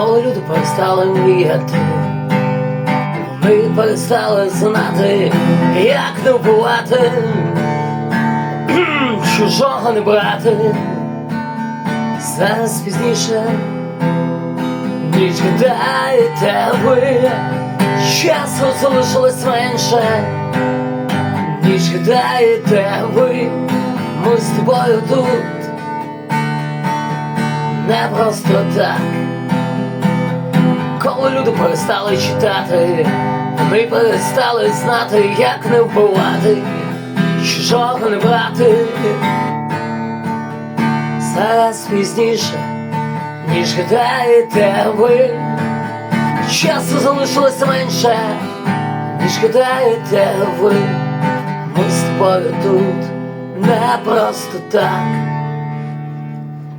Коли люди перестали мріяти, ми перестали знати, як не вбивати, чужого не брати. Зараз пізніше, ніж гадаєте ви, часу залишилось менше, ніж гадаєте ви, ми з тобою тут не просто так. Люди перестали читати, ми перестали знати, як не вбивати, чужого не брати. Зараз пізніше, ніж гадаєте ви, часу залишилося менше, ніж гадаєте ви, ми з тобою тут не просто так.